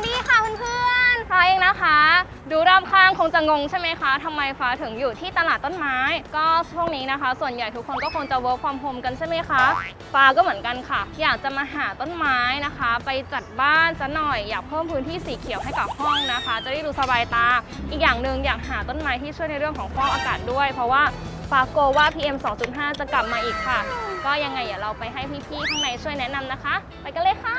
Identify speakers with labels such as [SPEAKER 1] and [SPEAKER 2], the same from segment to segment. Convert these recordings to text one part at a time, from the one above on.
[SPEAKER 1] วัสดีค่ะเพื่อนๆ ฟ้าเองนะคะ ดูรอบข้างคงจะงงใช่ไหมคะทำไมฟ้าถึงอยู่ที่ตลาดต้นไม้ ก็ช่วงนี้นะคะ ส่วนใหญ่ทุกคนก็คงจะ work from home กันใช่ไหมคะ ฟ้าก็เหมือนกันค่ะ อยากจะมาหาต้นไม้นะคะ ไปจัดบ้านซะหน่อย อยากเพิ่มพื้นที่สีเขียวให้กับห้องนะคะ จะได้ดูสบายตา อีกอย่างหนึ่งอยากหาต้นไม้ที่ช่วยในเรื่องของฟอกอากาศด้วย เพราะว่าฟ้าโกลัวว่า PM 2.5 จะกลับมาอีกค่ะ ก็ยังไงเดี๋ยวเราไปให้พี่ๆข้างในช่วยแนะนำนะคะ ไปกันเลยค่ะ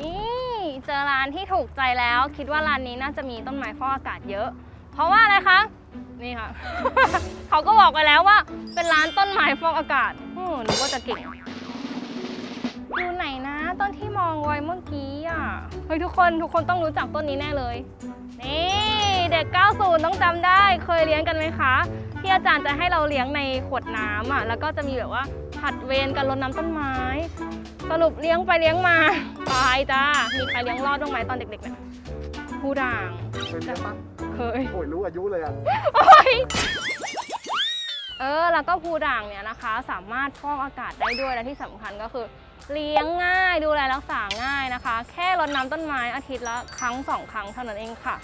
[SPEAKER 1] นี่เจอร้านที่ถูกใจแล้ว คิดว่าร้านนี้น่าจะมีต้นไม้ฟอกอากาศเยอะ เพราะว่าอะไรคะ นี่ค่ะ เขาก็บอกไปแล้วว่า เป็นร้านต้นไม้ฟอกอากาศอืมนึกว่าจะเก่งอยู่ไหนนะต้นที่มองไว้เมื่อกี้อะเฮ้ยทุกคนทุกคนต้องรู้จักต้นนี้แน่เลย นี่เด็ก 90 ต้องจำได้เคยเลี้ยงกันไหมคะ ที่อาจารย์จะให้เราเลี้ยงในขวดน้ำอะแล้วก็จะมีแบบว่าผัดเวรกันรดน้ำต้นไม้ สรุปเลี้ยงไปเลี้ยงมาตายจ้า มีใครเลี้ยงรอดบ้างไหมตอนเด็กๆเนี่ยผู้ด่าง
[SPEAKER 2] เป็นเรื่องมั้ง
[SPEAKER 1] เคย
[SPEAKER 2] โอ้ยรู้อายุเลยอะ
[SPEAKER 1] โอ๊ยเออ แล้วก็ภูด่างเนี่ยนะคะ สามารถฟอกอากาศได้ด้วย และที่สำคัญก็คือ เลี้ยงง่าย ดูแลรักษาง่ายนะคะ แค่รดน้ำต้นไม้อาทิตย์ละครั้งสองครั้งเท่านั้นเองค่ะ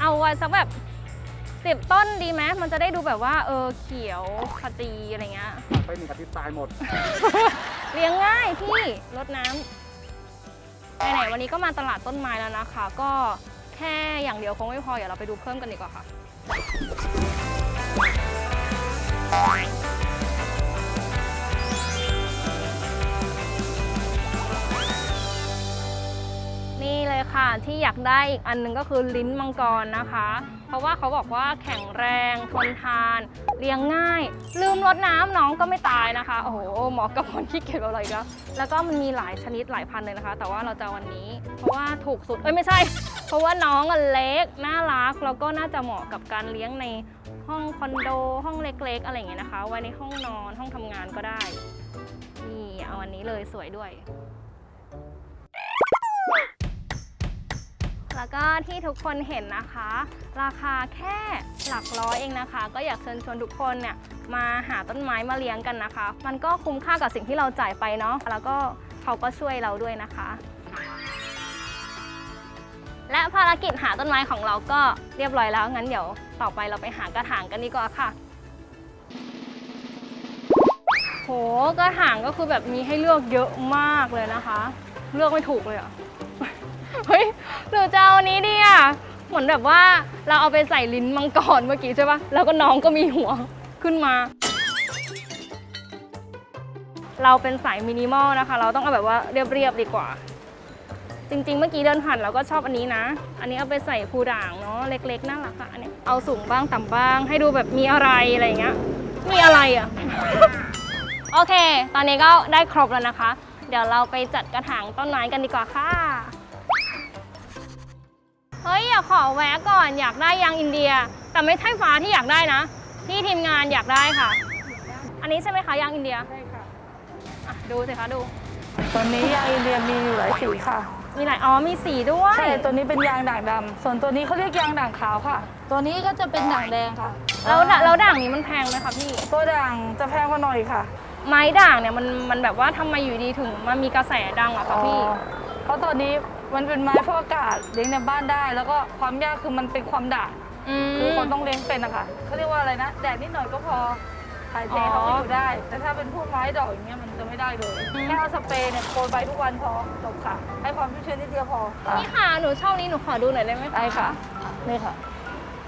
[SPEAKER 1] เอาไว้สักแบบ สิบต้นดีไหมมันจะได้ดูแบบว่าเออเขียวขจีอะไรเงี้ย
[SPEAKER 2] ไปหนึ่งอาทิตย์ตายหมด
[SPEAKER 1] เลี้ยงง่ายพี่รดน้ำไหนๆวันนี้ก็มาตลาดต้นไม้แล้วนะคะ ก็แค่อย่างเดียวคงไม่พอเดี๋ยวเราไปดูเพิ่มกันดีกว่าค่ะ นี่เลยค่ะที่อยากได้อีกอันหนึงก็คือลิ้นมังกรนะคะ เพราะว่าเขาบอกว่าแข็งแรงทนทาน เลี้ยงง่าย ลืมรดน้ำน้องก็ไม่ตายนะคะ โอ้โหเหมาะกับคนที่เก็บอะไรอีก็แล้วก็มันมีหลายชนิดหลายพันธุ์เลยนะคะ แต่ว่าเราจะเอาวันนี้ เพราะว่าถูกสุดเอ้ยไม่ใช่ เพราะว่าน้องอะเล็กน่ารักแล้วก็น่าจะเหมาะกับการเลี้ยงในห้องคอนโด ห้องเล็ก ๆ อะไรอย่างเงี้ยนะคะ ไว้ในห้องนอนห้องทำงานก็ได้นี่เอาอันนี้เลยสวยด้วย แล้วก็ที่ทุกคนเห็นนะคะ ราคาแค่หลักร้อยเองนะคะ ก็อยากเชิญชวนทุกคนเนี่ยมาหาต้นไม้มาเลี้ยงกันนะคะ มันก็คุ้มค่ากับสิ่งที่เราจ่ายไปเนาะแล้วก็เขาก็ช่วยเราด้วยนะคะ และภารกิจหาต้นไม้ของเราก็เรียบร้อยแล้วงั้นเดี๋ยวต่อไปเราไปหากระถางกันดีกว่าค่ะโหกระถางก็คือแบบมีให้เลือกเยอะมากเลยนะคะ เลือกไม่ถูกเลยอะ เฮ้ยหรือจะเอาอันนี้ดีอะเหมือนแบบว่าเราเอาไปใส่ลิ้นมังกรเมื่อกี้ใช่ปะแล้วก็น้องก็มีหัวขึ้นมา เราเป็นสายมินิมอลนะคะ เราต้องเอาแบบว่าเรียบๆดีกว่า จริงๆ เมื่อกี้เดินผ่านเราก็ชอบอันนี้นะ อันนี้เอาไปใส่ภูด่างเนาะเล็กๆน่ารักอะอันนี้เอาสูงบ้างต่ำบ้าง ให้ดูแบบมีอะไรอะไรอย่างเงี้ย มีอะไรอะโอเค ตอนนี้ก็ได้ครบแล้วนะคะ เดี๋ยวเราไปจัดกระถางต้นไม้กันดีกว่าค่ะ เฮ้ยอยากขอแวะก่อนอยากได้ยางอินเดีย แต่ไม่ใช่ฟ้าที่อยากได้นะ ที่ทีมงานอยากได้ค่ะ อันนี้ใช่ไหมคะยางอินเดีย
[SPEAKER 3] ใช่ค่ะ
[SPEAKER 1] อะดูสิคะดู
[SPEAKER 3] ตอนนี้ยางอินเดียมีอยู่หลายสีค่ะ
[SPEAKER 1] มีหลายอ๋อมีสีด้วย
[SPEAKER 3] ใช่ตัวนี้เป็นยางด่างดำส่วนตัวนี้เขาเรียกยางด่างขาวค่ะ ตัวนี้ก็จะเป็นด่างแดงค่ะ
[SPEAKER 1] แล้วด่างแล้วด่างนี้มันแพงไหมคะพี่
[SPEAKER 3] ตัวด่างจะแพงกว่าหน่อยค่ะ
[SPEAKER 1] ไม้ด่างเนี่ยมันมันแบบว่าทำไมอยู่ดีถึงมันมีกระแสดังอะคะพี่
[SPEAKER 3] อ๋อเพราะตัวนี้ มันเป็นไม้ฟอกอากาศเลี้ยงในบ้านได้ แล้วก็ความยากคือมันเป็นความด่าง
[SPEAKER 1] ม
[SPEAKER 3] คือคนต้องเลี้ยงเป็นนะคะเขาเรียกว่าอะไรนะแดดนิดหน่อยก็พอถ่ายเท
[SPEAKER 1] อ๋อ
[SPEAKER 3] เขาก็อยู่ได้ แต่ถ้าเป็นพวกไม้ดอกอย่างเงี้ยมันจะไม่ได้เลย
[SPEAKER 1] อืม
[SPEAKER 3] แค่เอาสเปรย์เนี่ยโปรยไปทุกวันพอจบค่ะ ให้ความชุ่มชื้นนิดเดียวพอ
[SPEAKER 1] นี่ค่ะหนูชอบนี้หนูขอดูหน่อยได้ไหม
[SPEAKER 3] ได้ค่ะนี่ค่ะ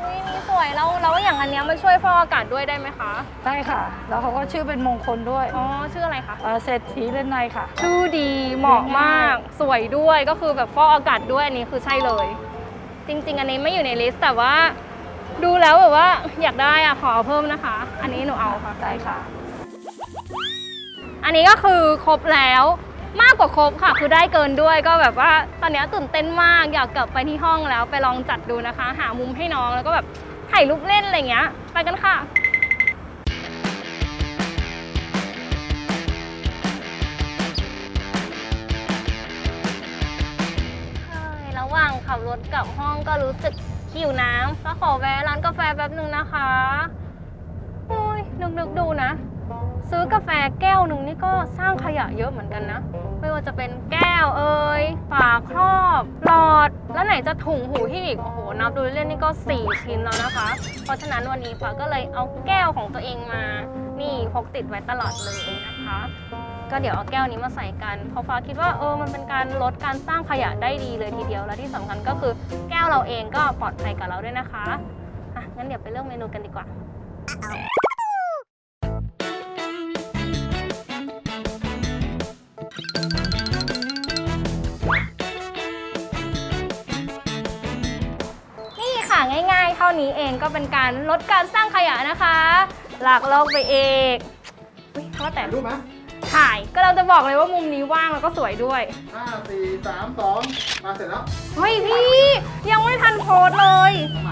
[SPEAKER 1] อุ้ยนี่สวยแล้วแล้วอย่างอันเนี้ยมันช่วยฟอกอากาศด้วยได้ไหมคะ
[SPEAKER 3] ได้ค่ะ แล้วเขาก็ชื่อเป็นมงคลด้วย
[SPEAKER 1] อ๋อชื่ออะไรคะ
[SPEAKER 3] เอ่อเศรษฐีเลนในค่ะ
[SPEAKER 1] ชื่อดีเหมาะมาก สวยด้วยก็คือแบบฟอกอากาศด้วยอันนี้คือใช่เลย จริง ๆ อันนี้ไม่อยู่ในลิสต์แต่ว่า ดูแล้วแบบว่าอยากได้อะขอเอาเพิ่มนะคะ อันนี้หนูเอาค่ะ
[SPEAKER 3] ได้ค่ะ
[SPEAKER 1] อันนี้ก็คือครบแล้ว มากกว่าครบค่ะ คือได้เกินด้วยก็แบบว่าตอนนี้ตื่นเต้นมากอยากกลับไปที่ห้องแล้วไปลองจัดดูนะคะ หามุมให้น้องแล้วก็แบบถ่ายรูปเล่นอะไรเงี้ย ไปกันค่ะใช่ระหว่างขับรถกลับห้องก็รู้สึกหิวน้ำก็ขอแวะร้านกาแฟแป๊บหนึ่งนะคะโอ้ยนึกนึกๆดูนะ ซื้อกาแฟแก้วหนึ่งนี่ก็สร้างขยะเยอะเหมือนกันนะ ไม่ว่าจะเป็นแก้วเอ่ยฝาครอบหลอด แล้วไหนจะถุงหูที่อีก โอ้โห นับดูเล่นนี่ก็ 4 ชิ้นแล้วนะคะ เพราะฉะนั้นวันนี้ฟ้าก็เลยเอาแก้วของตัวเองมา นี่พกติดไว้ตลอดเลยนะคะ ก็เดี๋ยวเอาแก้วนี้มาใส่กัน เพราะฟ้าคิดว่าเออ มันเป็นการลดการสร้างขยะได้ดีเลยทีเดียว และที่สำคัญก็คือแก้วเราเองก็ปลอดภัยกับเราด้วยนะคะ อะ งั้นเดี๋ยวไปเริ่มเมนูกันดีกว่า นี้เองก็เป็นการลดการสร้างขยะนะคะ หลักโลกไปเองอุ๊ยเพราะแต่
[SPEAKER 2] ถ่ายรูปไหม
[SPEAKER 1] ถ่ายก็เราจะบอกเลยว่ามุมนี้ว่างแล้วก็สวยด้วย
[SPEAKER 2] ห้าสี่สามสองมาเสร็จแล้ว
[SPEAKER 1] เฮ้ยพี่ ยังไม่ทันโพสต์เลย
[SPEAKER 2] ทำไม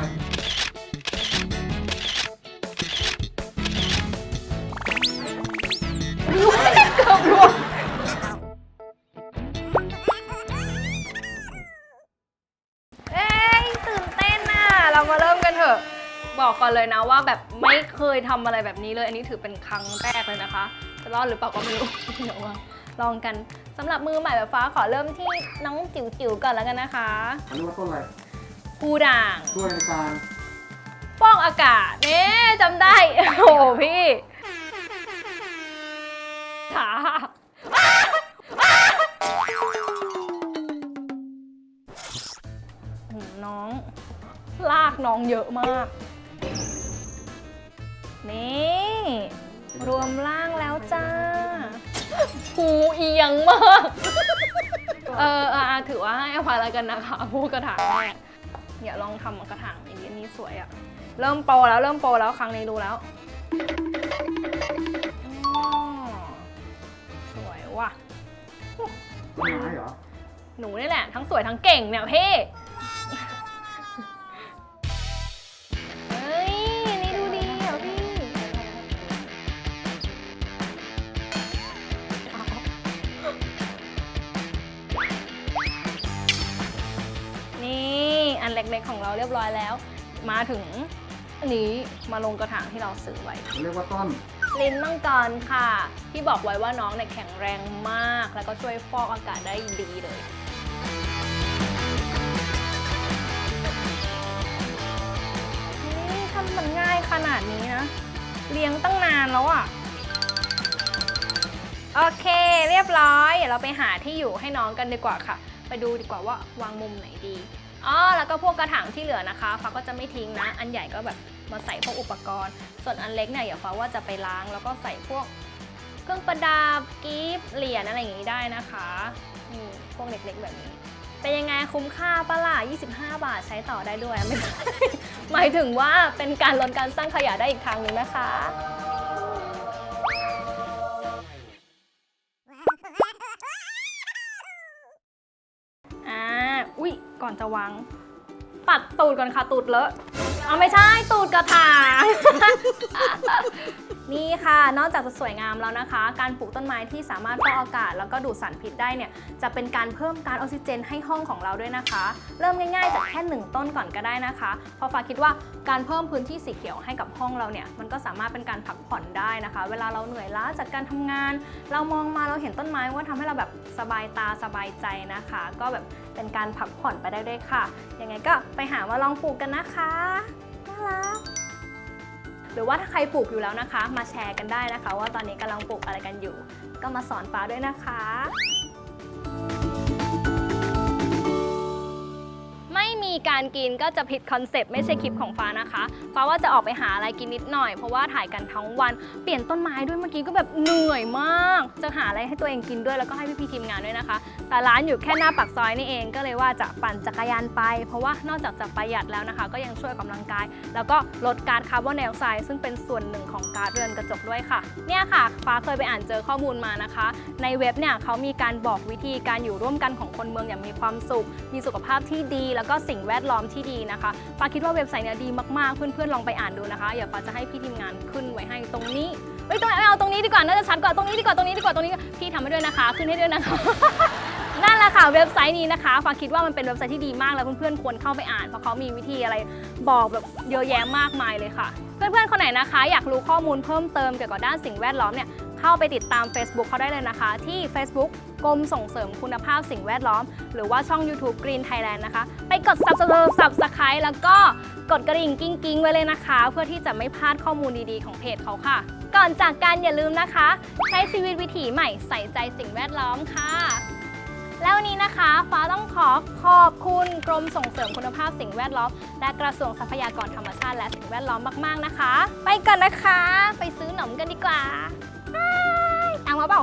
[SPEAKER 1] แบบไม่เคยทำอะไรแบบนี้เลย อันนี้ถือเป็นครั้งแรกเลยนะคะ จะรอดหรือเปล่าก็ไม่รู้เดี๋ยวว่าลองกันสำหรับมือใหม่แบบฟ้าขอเริ่มที่น้องจิ๋วๆก่อนแล้วกันนะคะ
[SPEAKER 2] อันนี้ว่าต้นอะไร
[SPEAKER 1] ภูด่าง
[SPEAKER 2] ช่วยในการ
[SPEAKER 1] ฟอกอากาศเนี่ยจำได้ โอ้โหพี่ขาโอ้โหน้อง ลากน้องเยอะมาก นี่ รวมร่างแล้วจ้าภูเอียงมาก เอออะอะถือว่าให้อภัยแล้วกันนะคะผู้กระถางแรกอย่าลองทำกระถางอันนี้อันนี้สวยอะเริ่มโปรแล้วเริ่มโปรแล้วครั้งนี้รู้แล้วอ๋อสวยว่ะ
[SPEAKER 2] ต้นไม้เหรอ
[SPEAKER 1] หนูนี่แหละ ทั้งสวยทั้งเก่งเนี่ยเพ่ เล็ก ๆ ของเราเรียบร้อยแล้ว มาถึงอันนี้มาลงกระถางที่เราซื้อไว้
[SPEAKER 2] เรียกว่าต้น
[SPEAKER 1] ลิ้นมังกรค่ะ ที่บอกไว้ว่าน้องเนี่ยแข็งแรงมาก แล้วก็ช่วยฟอกอากาศได้ดีเลยนี่ทำมันง่ายขนาดนี้นะ เลี้ยงตั้งนานแล้วอะ่ะโอเค เรียบร้อย เดี๋ยวเราไปหาที่อยู่ให้น้องกันดีกว่าค่ะ ไปดูดีกว่าว่าวางมุมไหนดี อ๋อแล้วก็พวกกระถางที่เหลือนะคะฟ้าก็จะไม่ทิ้งนะ อันใหญ่ก็แบบมาใส่พวกอุปกรณ์ ส่วนอันเล็กเนี่ยเดี๋ยวฟ้าว่าจะไปล้างแล้วก็ใส่พวกเครื่องประดับกิฟเหรียญอะไรอย่างนี้ได้นะคะนี่พวกเล็กๆแบบนี้ เป็นยังไงคุ้มค่าปะล่ะ25 บาทใช้ต่อได้ด้วยไม่หมายถึงว่าเป็นการลดการสร้างขยะได้อีกทางหนึ่งนะคะ ก่อนจะวาง ปัดตูดก่อนค่ะตูดเลอะเอาไม่ใช่ตูดกระถาง นี่ค่ะ นอกจากจะสวยงามแล้วนะคะ การปลูกต้นไม้ที่สามารถฟอกอากาศ แล้วก็ดูดสารพิษได้เนี่ยจะเป็นการเพิ่มการออกซิเจนให้ห้องของเราด้วยนะคะ เริ่มง่ายๆจากแค่หนึ่งต้นก่อนก็ได้นะคะเพราะฟ้าคิดว่าการเพิ่มพื้นที่สีเขียวให้กับห้องเราเนี่ยมันก็สามารถเป็นการพักผ่อนได้นะคะ เวลาเราเหนื่อยล้าจากการทำงาน เรามองมาเราเห็นต้นไม้ว่าทำให้เราแบบสบายตาสบายใจนะคะ ก็แบบเป็นการพักผ่อนไปได้ด้วยค่ะยังไงก็ไปหามาลองปลูกกันนะคะน่ารัก หรือว่าถ้าใครปลูกอยู่แล้วนะคะ มาแชร์กันได้นะคะ ว่าตอนนี้กำลังปลูกอะไรกันอยู่ ก็มาสอนฟ้าด้วยนะคะ มีการกินก็จะผิดคอนเซปต์ไม่ใช่คลิปของฟ้านะคะฟ้าว่าจะออกไปหาอะไรกินนิดหน่อย เพราะว่าถ่ายกันทั้งวันเปลี่ยนต้นไม้ด้วยเมื่อกี้ก็แบบเหนื่อยมาก จะหาอะไรให้ตัวเองกินด้วยแล้วก็ให้พี่ๆทีมงานด้วยนะคะ แต่ร้านอยู่แค่หน้าปากซอยนี่เองก็เลยว่าจะปั่นจักรยานไป เพราะว่านอกจากจะประหยัดแล้วนะคะ ก็ยังช่วยกกำลังกาย แล้วก็ลดกาซคาร์บอนไดออกไซด์ซึ่งเป็นส่วนหนึ่งของก๊าซเรือนกระจกด้วยค่ะ เนี่ยค่ะฟ้าเคยไปอ่านเจอข้อมูลมานะคะ ในเว็บเนี่ยเขามีการบอกวิธีการอยู่ร่วมกันของคนเมืองอย่างมีความสุข มีสุขภาพที่ดี แล้วก็สิ่งแวดล้อมที่ดีนะคะฟ้าคิดว่าเว็บไซต์เนี้ยดีมากๆ เพื่อนๆลองไปอ่านดูนะคะเดี๋ยวฟ้าจะให้พี่ทีมงานขึ้นไว้ให้ตรงนี้เอ้ยตรงเอาตรงนี้ดีกว่าน่าจะชัดกว่าตรงนี้ดีกว่าตรงนี้ดีกว่าตรงนี้พี่ทำให้ด้วยนะคะ ขึ้นให้ด้วยนะคะนั่นแหละค่ะเว็บไซต์นี้นะคะฟ้าคิดว่ามันเป็นเว็บไซต์ที่ดีมากแล้วเพื่อนๆควรเข้าไปอ่านเพราะเขามีวิธีอะไรบอกแบบเยอะแยะมากมายเลยค่ะ เพื่อนๆคนไหนนะคะ อยากรู้ข้อมูลเพิ่มเติมเกี่ยวกับด้านสิ่งแวดล้อมเนี่ยเข้าไปติดตาม Facebook เขาได้เลยนะคะ ที่ Facebook กรมส่งเสริมคุณภาพสิ่งแวดล้อม หรือว่าช่อง YouTube Green Thailand นะคะ ไปกด Subscribe Subscribe แล้วก็กดกระดิ่งกิ้งกิ้งไว้เลยนะคะ เพื่อที่จะไม่พลาดข้อมูลดีๆของเพจเขาค่ะ ก่อนจากกันอย่าลืมนะคะ ใช้ชีวิตวิถีใหม่ใส่ใจสิ่งแวดล้อมค่ะ แล้ววันนี้นะคะฟ้าต้องขอขอบคุณกรมส่งเสริมคุณภาพสิ่งแวดล้อม และกระทรวงทรัพยากรธรรมชาติและสิ่งแวดล้อมมาก ๆนะคะ ไปกันนะคะ ไปซื้อหนมกันดีกว่าบายตังมาเปล่า